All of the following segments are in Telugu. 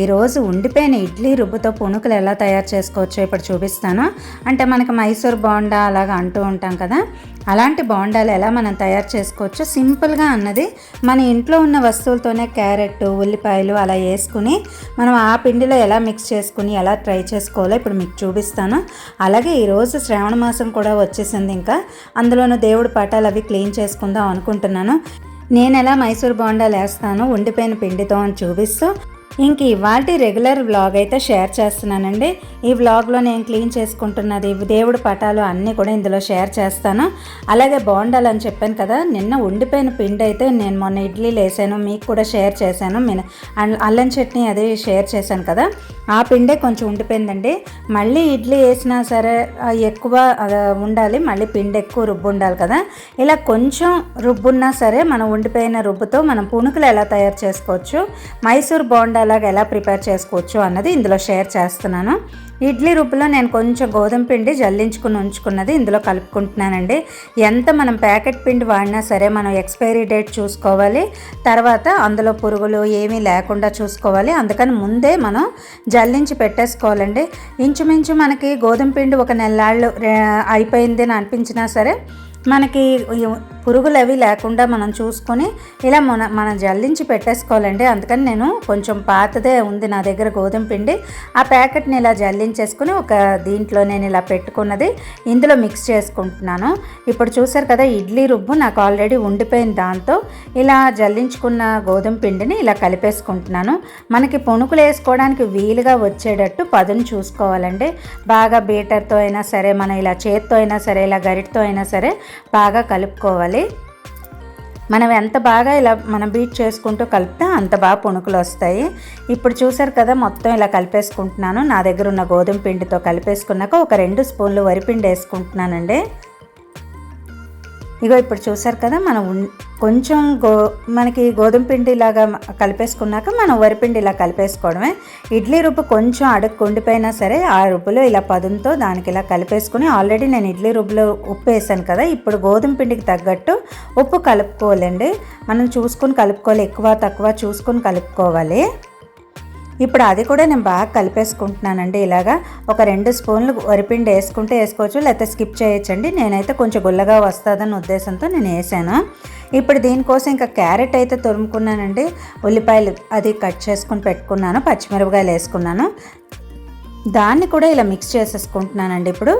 ఈరోజు ఉండిపోయిన ఇడ్లీ రుబ్బుతో పునుకులు ఎలా తయారు చేసుకోవచ్చో ఇప్పుడు చూపిస్తాను. అంటే మనకి మైసూర్ బోండా అలాగా అంటూ ఉంటాం కదా అలాంటి బోండాలు ఎలా మనం తయారు చేసుకోవచ్చో సింపుల్గా అన్నది మన ఇంట్లో ఉన్న వస్తువులతోనే క్యారెట్ ఉల్లిపాయలు అలా వేసుకుని మనం ఆ పిండిలో ఎలా మిక్స్ చేసుకుని ఎలా ట్రై చేసుకోవాలో ఇప్పుడు మీకు చూపిస్తాను. అలాగే ఈరోజు శ్రావణ మాసం కూడా వచ్చేసింది ఇంకా అందులోనూ దేవుడి పటాలు అవి క్లీన్ చేసుకుందాం అనుకుంటున్నాను. నేను ఎలా మైసూర్ బోండాలు వేస్తాను ఉండిపోయిన పిండితో అని చూపిస్తూ ఇంక ఇవాళ రెగ్యులర్ వ్లాగ్ అయితే షేర్ చేస్తున్నానండి. ఈ వ్లాగ్లో నేను క్లీన్ చేసుకుంటున్నది దేవుడి పటాలు అన్నీ కూడా ఇందులో షేర్ చేస్తాను. అలాగే బోండాలు అని చెప్పాను కదా నిన్న ఉండిపోయిన పిండి అయితే నేను మొన్న ఇడ్లీలు వేసాను మీకు కూడా షేర్ చేశాను. మిన అల్లం చట్నీ అది షేర్ చేశాను కదా. ఆ పిండే కొంచెం ఉండిపోయిందండి. మళ్ళీ ఇడ్లీ వేసినా సరే ఎక్కువ ఉండాలి. మళ్ళీ పిండి ఎక్కువ రుబ్బు ఉండాలి కదా. ఇలా కొంచెం రుబ్బున్నా సరే మనం ఉండిపోయిన రుబ్బుతో మనం పునుకులు ఎలా తయారు చేసుకోవచ్చు? మైసూర్ బోండాలు అలాగ ఎలా ప్రిపేర్ చేసుకోవచ్చు అన్నది ఇందులో షేర్ చేస్తున్నాను. ఇడ్లీ రుబ్బులో నేను కొంచెం గోధుమ పిండి జల్లించుకుని ఉంచుకున్నది ఇందులో కలుపుకుంటున్నానండి. ఎంత మనం ప్యాకెట్ పిండి వాడినా సరే మనం ఎక్స్పైరీ డేట్ చూసుకోవాలి. తర్వాత అందులో పురుగులు ఏమీ లేకుండా చూసుకోవాలి. అందుకని ముందే మనం జల్లించి పెట్టేసుకోవాలండి. ఇంచుమించు మనకి గోధుమ పిండి ఒక నెలాళ్ళు అయిపోయింది అని అనిపించినా సరే మనకి పురుగులు అవి లేకుండా మనం చూసుకొని ఇలా మన మనం జల్లించి పెట్టేసుకోవాలండి. అందుకని నేను కొంచెం పాతదే ఉంది నా దగ్గర గోధుమ పిండి. ఆ ప్యాకెట్ని ఇలా జల్లించేసుకుని ఒక దీంట్లో నేను ఇలా పెట్టుకున్నది ఇందులో మిక్స్ చేసుకుంటున్నాను. ఇప్పుడు చూసారు కదా ఇడ్లీ రుబ్బు నాకు ఆల్రెడీ ఉండిపోయిన దాంతో ఇలా జల్లించుకున్న గోధుమ పిండిని ఇలా కలిపేసుకుంటున్నాను. మనకి పుణుకులు వేసుకోవడానికి వీలుగా వచ్చేటట్టు పదును చూసుకోవాలండి. బాగా బీటర్తో అయినా సరే మనం ఇలా చేత్తో అయినా సరే ఇలా గరిటతో అయినా సరే బాగా కలుపుకోవాలి. మనం ఎంత బాగా ఇలా మనం బీట్ చేసుకుంటూ కలిపితే అంత బాగా పుణుకులు వస్తాయి. ఇప్పుడు చూసారు కదా మొత్తం ఇలా కలిపేసుకుంటున్నాను. నా దగ్గర ఉన్న గోధుమ పిండితో కలిపేసుకున్నాక ఒక రెండు స్పూన్లు వరిపిండి వేసుకుంటున్నానండి. ఇగో ఇప్పుడు చూసారు కదా మనం కొంచెం గో మనకి గోధుమ పిండి ఇలాగా కలిపేసుకున్నాక మనం వరిపిండి ఇలా కలిపేసుకోవడమే. ఇడ్లీ రుబ్బు కొంచెం అడుగు సరే ఆ రుబ్బులో ఇలా పదుంతో దానికి ఇలా కలిపేసుకుని ఆల్రెడీ నేను ఇడ్లీ రుబ్బులో ఉప్పు వేసాను కదా ఇప్పుడు గోధుమ పిండికి తగ్గట్టు ఉప్పు కలుపుకోవాలండి. మనం చూసుకొని కలుపుకోవాలి ఎక్కువ తక్కువ చూసుకొని కలుపుకోవాలి. ఇప్పుడు అది కూడా నేను బాగా కలిపేసుకుంటున్నానండి. ఇలాగా ఒక రెండు స్పూన్లు వరిపిండి వేసుకుంటే వేసుకోవచ్చు లేకపోతే స్కిప్ చేయొచ్చండి. నేనైతే కొంచెం గుల్లగా వస్తుందని ఉద్దేశంతో నేను వేసాను. ఇప్పుడు దీనికోసం ఇంకా క్యారెట్ అయితే తురుముకున్నానండి. ఉల్లిపాయలు అది కట్ చేసుకుని పెట్టుకున్నాను పచ్చిమిరపకాయలు వేసుకున్నాను. దాన్ని కూడా ఇలా మిక్స్ చేసేసుకుంటున్నానండి ఇప్పుడు.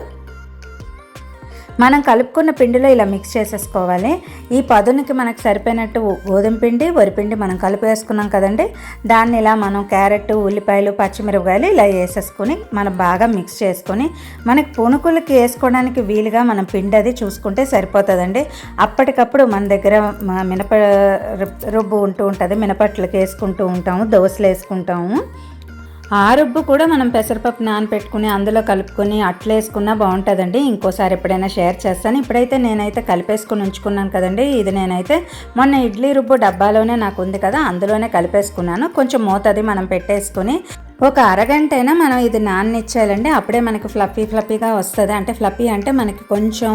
మనం కలుపుకున్న పిండిలో ఇలా మిక్స్ చేసేసుకోవాలి. ఈ పదునికి మనకు సరిపోయినట్టు గోధుమ పిండి వరిపిండి మనం కలిపేసుకున్నాం కదండి. దాన్ని ఇలా మనం క్యారెట్ ఉల్లిపాయలు పచ్చిమిరపకాయలు ఇలా వేసేసుకొని మనం బాగా మిక్స్ చేసుకొని మనకి పునుకులకి వేసుకోవడానికి వీలుగా మనం పిండి అది చూసుకుంటే సరిపోతుందండి. అప్పటికప్పుడు మన దగ్గర మినప రుబ్బు ఉంటూ ఉంటుంది మినపట్లకి వేసుకుంటూ ఉంటాము దోశలు వేసుకుంటాము. ఆ రుబ్బు కూడా మనం పెసరపప్పు నానపెట్టుకుని అందులో కలుపుకొని అట్లేసుకున్నా బాగుంటుందండి. ఇంకోసారి ఎప్పుడైనా షేర్ చేస్తాను. ఇప్పుడైతే నేనైతే కలిపేసుకుని ఉంచుకున్నాను కదండి. ఇది నేనైతే మొన్న ఇడ్లీ రుబ్బు డబ్బాలోనే నాకు ఉంది కదా అందులోనే కలిపేసుకున్నాను. కొంచెం మూతది మనం పెట్టేసుకుని ఒక అరగంట అయినా మనం ఇది నాన్నిచ్చేయాలండి. అప్పుడే మనకి ఫ్లఫీ ఫ్లఫీగా వస్తుంది. అంటే ఫ్లఫీ అంటే మనకి కొంచెం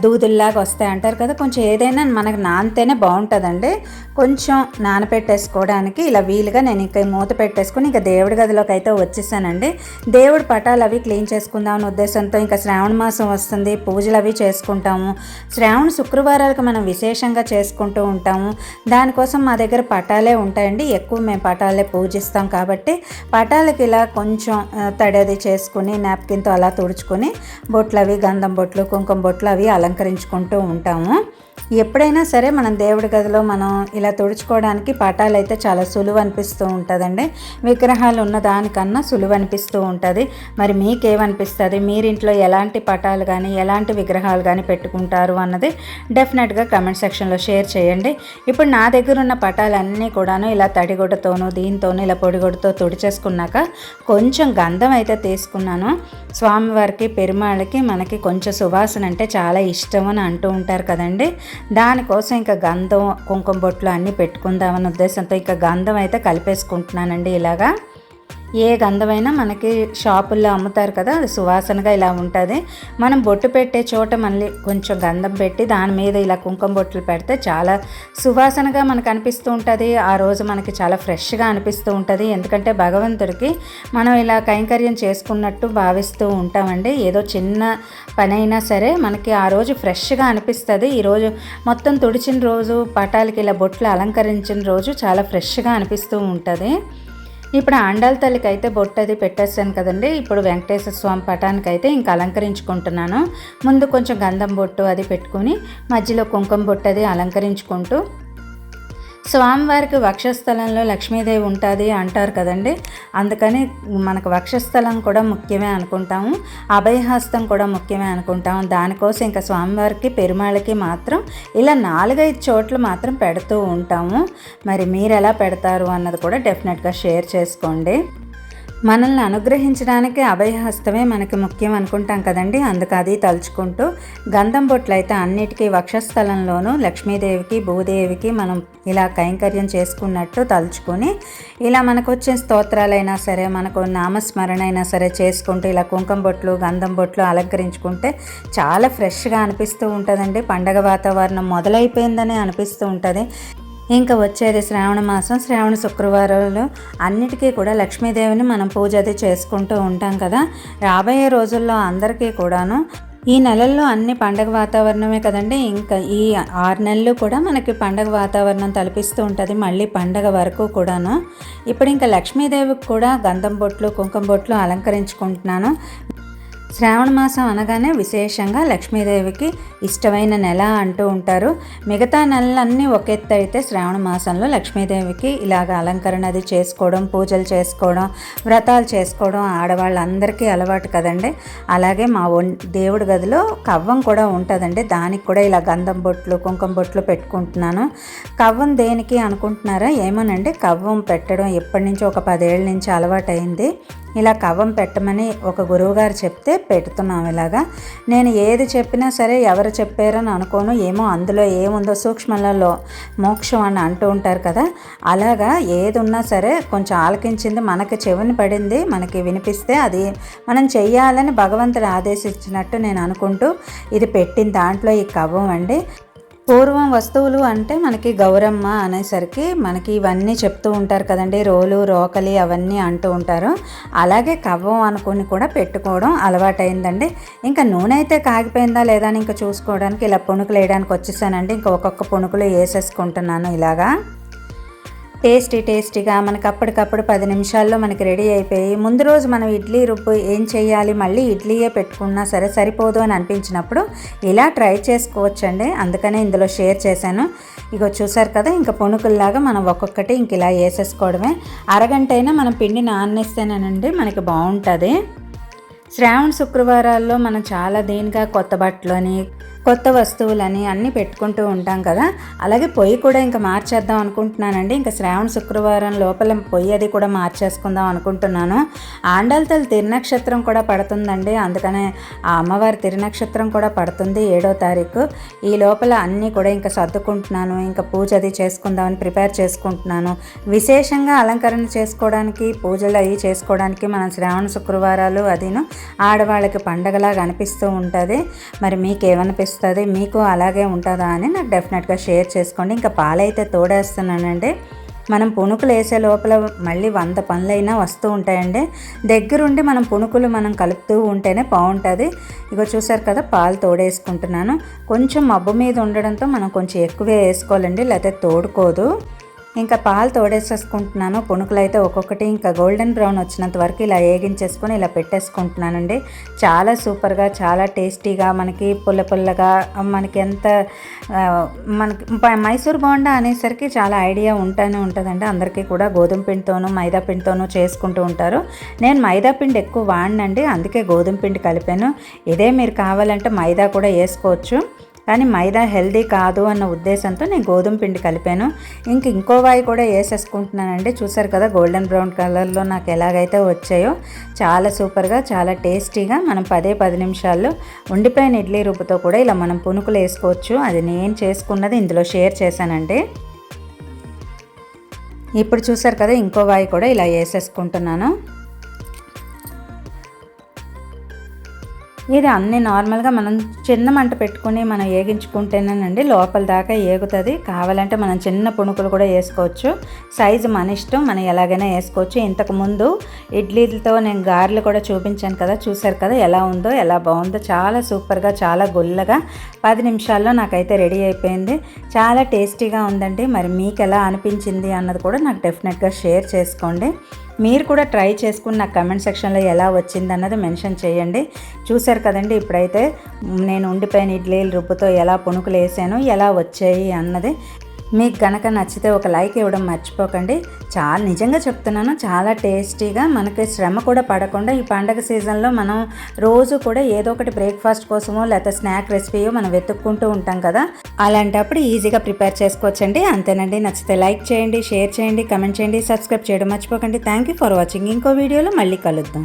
దూదుల్లాగా వస్తాయి అంటారు కదా. కొంచెం ఏదైనా మనకి నానితేనే బాగుంటుందండి. కొంచెం నానపెట్టేసుకోవడానికి ఇలా వీలుగా నేను ఇంకా మూత పెట్టేసుకుని ఇంకా దేవుడి గదిలోకి అయితే వచ్చేసానండి. దేవుడి పటాలు అవి క్లీన్ చేసుకుందామని ఉద్దేశంతో ఇంకా శ్రావణ మాసం వస్తుంది. పూజలు అవి చేసుకుంటాము. శ్రావణ శుక్రవారాలకు మనం విశేషంగా చేసుకుంటూ ఉంటాము. దానికోసం మా దగ్గర పటాలే ఉంటాయండి. ఎక్కువ మేము పటాలే పూజిస్తాం కాబట్టి పటాలు పిల్లలకి ఇలా కొంచెం తడది చేసుకుని నాప్కిన్తో అలా తుడుచుకొని బొట్లు అవి గంధం బొట్లు కుంకుమ బొట్లు అవి అలంకరించుకుంటూ ఉంటాము. ఎప్పుడైనా సరే మనం దేవుడి గదిలో మనం ఇలా తుడుచుకోవడానికి పటాలు అయితే చాలా సులువు అనిపిస్తూ ఉంటుందండి. విగ్రహాలు ఉన్న దానికన్నా సులువు అనిపిస్తూ ఉంటుంది. మరి మీకేమనిపిస్తుంది? మీరింట్లో ఎలాంటి పటాలు కానీ ఎలాంటి విగ్రహాలు కానీ పెట్టుకుంటారు అన్నది డెఫినెట్గా కమెంట్ సెక్షన్లో షేర్ చేయండి. ఇప్పుడు నా దగ్గర ఉన్న పటాలన్నీ కూడాను ఇలా తడిగుడ్డతోనూ దీంతోనూ ఇలా పొడిగుడ్డతో తుడిచేసుకున్నాక కొంచెం గంధం అయితే తీసుకున్నాను. స్వామివారికి పెరుమాళ్ళకి మనకి కొంచెం సువాసన అంటే చాలా ఇష్టం అని అంటూ ఉంటారు కదండి. దానికోసం ఇంకా గంధం కుంకుమ బొట్లు అన్నీ పెట్టుకుందామని ఉద్దేశంతో ఇంకా గంధం అయితే కలిపేసుకుంటున్నానండి ఇలాగా. ఏ గంధమైనా మనకి షాపుల్లో అమ్ముతారు కదా అది సువాసనగా ఇలా ఉంటుంది. మనం బొట్టు పెట్టే చోట మళ్ళీ కొంచెం గంధం పెట్టి దాని మీద ఇలా కుంకుమ బొట్లు పెడితే చాలా సువాసనగా మనకు అనిపిస్తూ ఉంటుంది. ఆ రోజు మనకి చాలా ఫ్రెష్గా అనిపిస్తూ ఉంటుంది. ఎందుకంటే భగవంతుడికి మనం ఇలా కైంకర్యం చేసుకున్నట్టు భావిస్తూ ఉంటామండి. ఏదో చిన్న పని అయినా సరే మనకి ఆ రోజు ఫ్రెష్గా అనిపిస్తుంది. ఈరోజు మొత్తం తుడిచిన రోజు పటాలకి ఇలా బొట్లు అలంకరించిన రోజు చాలా ఫ్రెష్గా అనిపిస్తూ ఉంటుంది. ఇప్పుడు ఆండాల తల్లికి అయితే బొట్టు అది పెట్టేస్తాను కదండి. ఇప్పుడు వెంకటేశ్వర స్వామి పటానికి అయితే ఇంకా అలంకరించుకుంటున్నాను. ముందు కొంచెం గంధం బొట్టు అది పెట్టుకుని మధ్యలో కుంకుమ బొట్టు అది అలంకరించుకుంటూ స్వామివారికి వక్షస్థలంలో లక్ష్మీదేవి ఉంటుంది అంటారు కదండి. అందుకని మనకు వక్షస్థలం కూడా ముఖ్యమే అనుకుంటాము. అభయహస్తం కూడా ముఖ్యమే అనుకుంటాము. దానికోసం ఇంకా స్వామివారికి పెరుమాళకి మాత్రం ఇలా నాలుగైదు చోట్ల మాత్రం పెడుతూ ఉంటాము. మరి మీరు ఎలా పెడతారు అన్నది కూడా డెఫినెట్గా షేర్ చేసుకోండి. మనల్ని అనుగ్రహించడానికి అభయహస్తమే మనకి ముఖ్యం అనుకుంటాం కదండి. అందుకు అది తలుచుకుంటూ గంధం బొట్లు అయితే అన్నిటికీ వక్షస్థలంలోనూ లక్ష్మీదేవికి భూదేవికి మనం ఇలా కైంకర్యం చేసుకున్నట్టు తలుచుకొని ఇలా మనకు వచ్చిన స్తోత్రాలైనా సరే మనకు నామస్మరణ అయినా సరే చేసుకుంటూ ఇలా కుంకుమ బొట్లు గంధం బొట్లు అలంకరించుకుంటే చాలా ఫ్రెష్గా అనిపిస్తూ ఉంటుందండి. పండగ వాతావరణం మొదలైపోయిందని అనిపిస్తూ ఉంటుంది. ఇంకా వచ్చేది శ్రావణ మాసం శ్రావణ శుక్రవారాలు అన్నిటికీ కూడా లక్ష్మీదేవిని మనం పూజ అది చేసుకుంటూ ఉంటాం కదా. రాబోయే రోజుల్లో అందరికీ కూడాను ఈ నెలల్లో అన్ని పండగ వాతావరణమే కదండి. ఇంకా ఈ ఆరు నెలలు కూడా మనకి పండగ వాతావరణం తలపిస్తూ ఉంటుంది. మళ్ళీ పండగ వరకు కూడాను. ఇప్పుడు ఇంకా లక్ష్మీదేవికి కూడా గంధం బొట్లు కుంకుమ బొట్లు అలంకరించుకుంటున్నాను. శ్రావణ మాసం అనగానే విశేషంగా లక్ష్మీదేవికి ఇష్టమైన నెల అంటూ ఉంటారు. మిగతా నెలలన్నీ ఒక ఎత్తు అయితే శ్రావణ మాసంలో లక్ష్మీదేవికి ఇలాగ అలంకరణ అది చేసుకోవడం పూజలు చేసుకోవడం వ్రతాలు చేసుకోవడం ఆడవాళ్ళందరికీ అలవాటు కదండి. అలాగే మా దేవుడి గదిలో కవ్వం కూడా ఉంటుందండి. దానికి కూడా ఇలా గంధం బొట్లు కుంకుమ బొట్లు పెట్టుకుంటున్నాను. కవ్వం దేనికి అనుకుంటున్నారా? ఏమోనండి. కవ్వం పెట్టడం ఎప్పటి నుంచో ఒక పదేళ్ళ నుంచి అలవాటైంది ఇలా కవ్వం పెట్టమని ఒక గురువుగారు చెప్తే పెడుతున్నాం ఇలాగా. నేను ఏది చెప్పినా సరే ఎవరు చెప్పారని అనుకోను. ఏమో అందులో ఏముందో సూక్ష్మలలో మోక్షం అని అంటూ ఉంటారు కదా. అలాగా ఏది ఉన్నా సరే కొంచెం ఆలకించింది మనకి చెవిని పడింది మనకి వినిపిస్తే అది మనం చెయ్యాలని భగవంతుడు ఆదేశించినట్టు నేను అనుకుంటూ ఇది పెట్టిన దాంట్లో ఈ కవ్వం అండి. పూర్వం వస్తువులు అంటే మనకి గౌరమ్మ అనేసరికి మనకి ఇవన్నీ చెప్తూ ఉంటారు కదండి. రోలు రోకలి అవన్నీ అంటూ ఉంటారు. అలాగే కవ్వం అనుకుని కూడా పెట్టుకోవడం అలవాటైందండి. ఇంకా నూనె అయితే కాగిపోయిందా లేదా అని ఇంకా చూసుకోవడానికి ఇలా పుణుకులు వేయడానికి వచ్చేసానండి. ఇంకా ఒక్కొక్క పుణుకులు వేసేసుకుంటున్నాను ఇలాగా. టేస్టీ టేస్టీగా మనకు అప్పటికప్పుడు పది నిమిషాల్లో మనకి రెడీ అయిపోయి ముందు రోజు మనం ఇడ్లీ రుబ్బు ఏం చేయాలి మళ్ళీ ఇడ్లీయే పెట్టుకున్నా సరే సరిపోదు అని అనిపించినప్పుడు ఇలా ట్రై చేసుకోవచ్చండి. అందుకనే ఇందులో షేర్ చేశాను. ఇగో చూసారు కదా ఇంకా పుణుకుల్లాగా మనం ఒక్కొక్కటి ఇంక ఇలా వేసేసుకోవడమే. అరగంట అయినా మనం పిండి నానేస్తేనేనండి మనకి బాగుంటుంది. శ్రావణ శుక్రవారాల్లో మనం చాలా దేనిగా కొత్త బట్టలని కొత్త వస్తువులని అన్నీ పెట్టుకుంటూ ఉంటాం కదా. అలాగే పొయ్యి కూడా ఇంకా మార్చేద్దాం అనుకుంటున్నానండి. ఇంకా శ్రావణ శుక్రవారం లోపల పొయ్యి అది కూడా మార్చేసుకుందాం అనుకుంటున్నాను. ఆండాలతల్లి తిరునక్షత్రం కూడా పడుతుందండి. అందుకనే ఆ అమ్మవారి తిరునక్షత్రం కూడా పడుతుంది ఏడో తారీఖు. ఈ లోపల అన్నీ కూడా ఇంకా సర్దుకుంటున్నాను. ఇంకా పూజ అది చేసుకుందామని ప్రిపేర్ చేసుకుంటున్నాను. విశేషంగా అలంకరణ చేసుకోవడానికి పూజలు అవి చేసుకోవడానికి మనం శ్రావణ శుక్రవారాలు అదిను ఆడవాళ్ళకి పండగలాగా అనిపిస్తూ ఉంటుంది. మరి మీకు ఏమనిపిస్తుంది అనిపిస్తుంది. మీకు అలాగే ఉంటుందా అని నాకు డెఫినెట్గా షేర్ చేసుకోండి. ఇంకా పాలైతే తోడేస్తున్నానండి. మనం పుణుకులు వేసే లోపల మళ్ళీ వంద పనులైనా వస్తూ ఉంటాయండి. దగ్గరుండి మనం పుణుకులు మనం కలుపుతూ ఉంటేనే బాగుంటుంది. ఇగో చూసారు కదా పాలు తోడేసుకుంటున్నాను. కొంచెం మబ్బు మీద ఉండడంతో మనం కొంచెం ఎక్కువే వేసుకోవాలండి లేకపోతే తోడుకోదు. ఇంకా పాలు తోడేసేసుకుంటున్నాను. పుణుకులు అయితే ఒక్కొక్కటి. ఇంకా గోల్డెన్ బ్రౌన్ వచ్చినంత వరకు ఇలా వేగించేసుకొని ఇలా పెట్టేసుకుంటున్నానండి. చాలా సూపర్గా చాలా టేస్టీగా మనకి పుల్ల పుల్లగా మనకి ఎంత మనకి మైసూర్ బోండా అనేసరికి చాలా ఐడియా ఉంటానే ఉంటుందండి. అందరికీ కూడా గోధుమ పిండితోనూ మైదా పిండితోనూ చేసుకుంటూ ఉంటారు. నేను మైదా పిండి ఎక్కువ వాడినండి. అందుకే గోధుమ పిండి కలిపాను. ఇదే మీరు కావాలంటే మైదా కూడా వేసుకోవచ్చు. కానీ మైదా హెల్దీ కాదు అన్న ఉద్దేశంతో నేను గోధుమ పిండి కలిపాను. ఇంక ఇంకో వాయి కూడా వేసేసుకుంటున్నానండి. చూసారు కదా గోల్డెన్ బ్రౌన్ కలర్లో నాకు ఎలాగైతే వచ్చాయో చాలా సూపర్గా చాలా టేస్టీగా మనం పదే పది నిమిషాల్లో ఉండిపోయిన ఇడ్లీ రుబ్బుతో కూడా ఇలా మనం పునుకులు వేసుకోవచ్చు. అది నేను చేసుకున్నది ఇందులో షేర్ చేశానండి. ఇప్పుడు చూసారు కదా ఇంకో వాయి కూడా ఇలా వేసేసుకుంటున్నాను. ఇది అన్ని నార్మల్గా మనం చిన్న మంట పెట్టుకుని మనం వేగించుకుంటేనేనండి లోపల దాకా ఏగుతుంది. కావాలంటే మనం చిన్న పుణుకులు కూడా వేసుకోవచ్చు. సైజు మన ఇష్టం మనం ఎలాగైనా వేసుకోవచ్చు. ఇంతకు ముందు ఇడ్లీలతో నేను గారెలు కూడా చూపించాను కదా చూసారు కదా ఎలా ఉందో ఎలా బాగుందో. చాలా సూపర్గా చాలా గుల్లగా పది నిమిషాల్లో నాకైతే రెడీ అయిపోయింది. చాలా టేస్టీగా ఉందండి. మరి మీకు ఎలా అనిపించింది అన్నది కూడా నాకు డెఫినెట్గా షేర్ చేసుకోండి. మీరు కూడా ట్రై చేసుకుని నాకు కమెంట్ సెక్షన్లో ఎలా వచ్చింది అన్నది మెన్షన్ చేయండి. చూశారు కదండి ఇప్పుడైతే నేను ఉండిపోయిన ఇడ్లీలు రుబ్బుతో ఎలా పుణుకులు వేసాను ఎలా వచ్చాయి అన్నది మీకు కనుక నచ్చితే ఒక లైక్ ఇవ్వడం మర్చిపోకండి. చాలా నిజంగా చెప్తున్నాను చాలా టేస్టీగా మనకి శ్రమ కూడా పడకుండా ఈ పండగ సీజన్లో మనం రోజు కూడా ఏదో ఒకటి బ్రేక్ఫాస్ట్ కోసమో లేకపోతే స్నాక్ రెసిపీయో మనం వెతుక్కుంటూ ఉంటాం కదా. అలాంటప్పుడు ఈజీగా ప్రిపేర్ చేసుకోవచ్చండి. అంతేనండి నచ్చితే లైక్ చేయండి షేర్ చేయండి కమెంట్ చేయండి సబ్స్క్రైబ్ చేయడం మర్చిపోకండి. Thank you for watching. ఇంకో వీడియోలో మళ్ళీ కలుద్దాం.